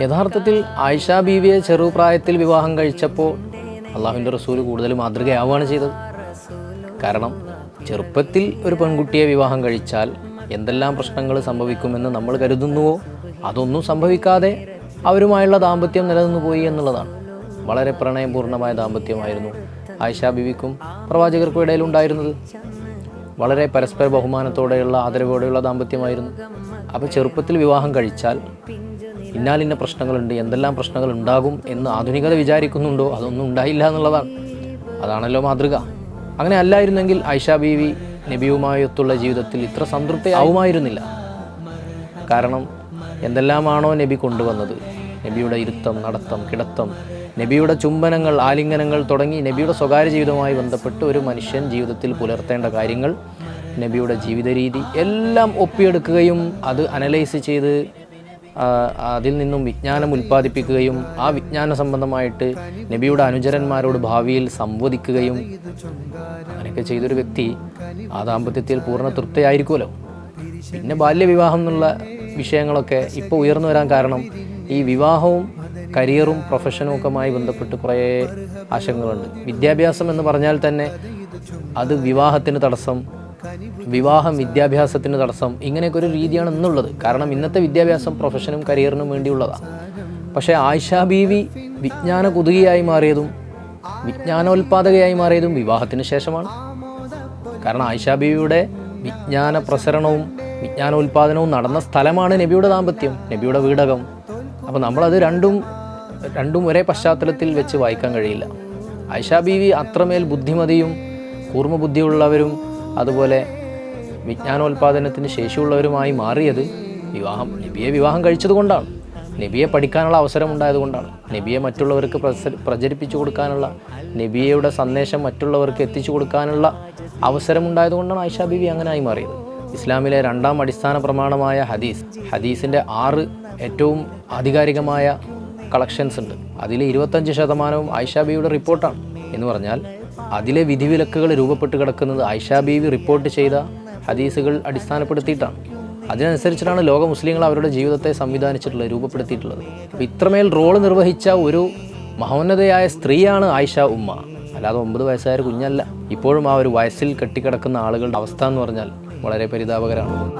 യഥാർത്ഥത്തിൽ ആയിഷ ബീവിയെ ചെറുപ്രായത്തിൽ വിവാഹം കഴിച്ചപ്പോൾ അള്ളാഹുവിന്റെ റസൂൽ കൂടുതൽ മാതൃകയാവുകയാണ് ചെയ്തത്. കാരണം ചെറുപ്പത്തിൽ ഒരു പെൺകുട്ടിയെ വിവാഹം കഴിച്ചാൽ എന്തെല്ലാം പ്രശ്നങ്ങൾ സംഭവിക്കുമെന്ന് നമ്മൾ കരുതുന്നുവോ? അതൊന്നും സംഭവിക്കാതെ അവരുമായുള്ള ദാമ്പത്യം നിലനിന്നു പോയി എന്നുള്ളതാണ്. വളരെ പ്രണയപൂർണമായ ദാമ്പത്യമായിരുന്നു ആയിഷ ബീവിക്കും പ്രവാചകർക്കും ഇടയിൽ ഉണ്ടായിരുന്നത്. വളരെ പരസ്പര ബഹുമാനത്തോടെയുള്ള ആദരവോടെയുള്ള ദാമ്പത്യമായിരുന്നു. അപ്പോൾ ചെറുപ്പത്തിൽ വിവാഹം കഴിച്ചാൽ ഇന്നാലിന്ന പ്രശ്നങ്ങളുണ്ട് എന്തെല്ലാം പ്രശ്നങ്ങൾ ഉണ്ടാകും എന്ന് ആധുനികത വിചാരിക്കുന്നുണ്ടോ? അതൊന്നും ഉണ്ടായില്ല എന്നുള്ളതാണ്. അതാണല്ലോ മാതൃക. അങ്ങനെ അല്ലായിരുന്നെങ്കിൽ ഐഷ ബീവി നബിയുമായൊത്തുള്ള ജീവിതത്തിൽ ഇത്ര സംതൃപ്തി ആവുമായിരുന്നില്ല കാരണം എന്തെല്ലാമാണോ നബി കൊണ്ടുവന്നത്? നബിയുടെ ഇരുത്തം നടത്തം കിടത്തം നബിയുടെ ചുംബനങ്ങൾ ആലിംഗനങ്ങൾ തുടങ്ങി നബിയുടെ സ്വകാര്യ ജീവിതവുമായി ബന്ധപ്പെട്ട് ഒരു മനുഷ്യൻ ജീവിതത്തിൽ പുലർത്തേണ്ട കാര്യങ്ങൾ നബിയുടെ ജീവിത രീതി എല്ലാം ഒപ്പിയെടുക്കുകയും അത് അനലൈസ് ചെയ്ത് അതിൽ നിന്നും വിജ്ഞാനം ഉൽപ്പാദിപ്പിക്കുകയും ആ വിജ്ഞാന സംബന്ധമായിട്ട് നബിയുടെ അനുചരന്മാരോട് ഭാവിയിൽ സംവദിക്കുകയും അങ്ങനെയൊക്കെ ചെയ്തൊരു വ്യക്തി ആ ദാമ്പത്യത്തിൽ പൂർണ തൃപ്തിയായിരിക്കുമല്ലോ. പിന്നെ ബാല്യവിവാഹം എന്നുള്ള വിഷയങ്ങളൊക്കെ ഇപ്പോൾ ഉയർന്നു വരാൻ കാരണം ഈ വിവാഹവും കരിയറും പ്രൊഫഷനും ഒക്കെയുമായി ബന്ധപ്പെട്ട് കുറേ ആശങ്കകളുണ്ട്. വിദ്യാഭ്യാസം എന്ന് പറഞ്ഞാൽ തന്നെ അത് വിവാഹത്തിന് തടസ്സം വിവാഹം വിദ്യാഭ്യാസത്തിന് തടസ്സം ഇങ്ങനെയൊക്കെ ഒരു രീതിയാണ് ഇന്നുള്ളത്. കാരണം ഇന്നത്തെ വിദ്യാഭ്യാസം പ്രൊഫഷനും കരിയറിനും വേണ്ടിയുള്ളതാണ് പക്ഷേ ആയിഷ ബീവി വിജ്ഞാന കുതുകിയായി മാറിയതും വിജ്ഞാനോൽപാദകയായി മാറിയതും വിവാഹത്തിന് ശേഷമാണ്. കാരണം ആയിഷ ബീവിയുടെ വിജ്ഞാന പ്രസരണവും വിജ്ഞാനോൽപാദനവും നടന്ന സ്ഥലമാണ് നബിയുടെ ദാമ്പത്യം നബിയുടെ വീടകം. അപ്പോൾ നമ്മളത് രണ്ടും രണ്ടും ഒരേ പശ്ചാത്തലത്തിൽ വെച്ച് വായിക്കാൻ കഴിയില്ല. ആയിഷ ബീവി അത്രമേൽ ബുദ്ധിമതിയും കൂർമ്മബുദ്ധിയുള്ളവരും അതുപോലെ വിജ്ഞാനോൽപാദനത്തിന് ശേഷിയുള്ളവരുമായി മാറിയത് വിവാഹം നബിയെ വിവാഹം കഴിച്ചതുകൊണ്ടാണ് നബിയെ പഠിക്കാനുള്ള അവസരം ഉണ്ടായതുകൊണ്ടാണ് നബിയെ മറ്റുള്ളവർക്ക് പ്രചരിപ്പിച്ചു കൊടുക്കാനുള്ള നബിയയുടെ സന്ദേശം മറ്റുള്ളവർക്ക് എത്തിച്ചു കൊടുക്കാനുള്ള അവസരം ഉണ്ടായതുകൊണ്ടാണ് ആയിഷ ബീവി അങ്ങനെ ആയി മാറിയത്. ഇസ്ലാമിലെ രണ്ടാം അടിസ്ഥാന പ്രമാണമായ ഹദീസ് ഹദീസിന്റെ ആറ് ഏറ്റവും ആധികാരികമായ കളക്ഷൻസ് ഉണ്ട്. അതിൽ ഇരുപത്തഞ്ച് ശതമാനവും ആയിഷ ബിയുടെ റിപ്പോർട്ടാണ് എന്ന് പറഞ്ഞാൽ അതിലെ വിധിവിലക്കുകൾ രൂപപ്പെട്ട് കിടക്കുന്നത് ആയിഷ ബീവി റിപ്പോർട്ട് ചെയ്ത ഹദീസുകൾ അടിസ്ഥാനപ്പെടുത്തിയിട്ടാണ്. അതിനനുസരിച്ചിട്ടാണ് ലോക മുസ്ലിങ്ങൾ അവരുടെ ജീവിതത്തെ സംവിധാനിച്ചിട്ടുള്ളത് രൂപപ്പെടുത്തിയിട്ടുള്ളത്. അപ്പോൾ ഇത്രമേൽ റോൾ നിർവഹിച്ച ഒരു മഹോന്നതയായ സ്ത്രീയാണ് ആയിഷ ഉമ്മ. അല്ലാതെ ഒമ്പത് വയസ്സായ ഒരു കുഞ്ഞല്ല. ഇപ്പോഴും ആ ഒരു വയസ്സിൽ കെട്ടിക്കിടക്കുന്ന ആളുകളുടെ അവസ്ഥ എന്ന് പറഞ്ഞാൽ വളരെ പരിതാപകരമാണ്.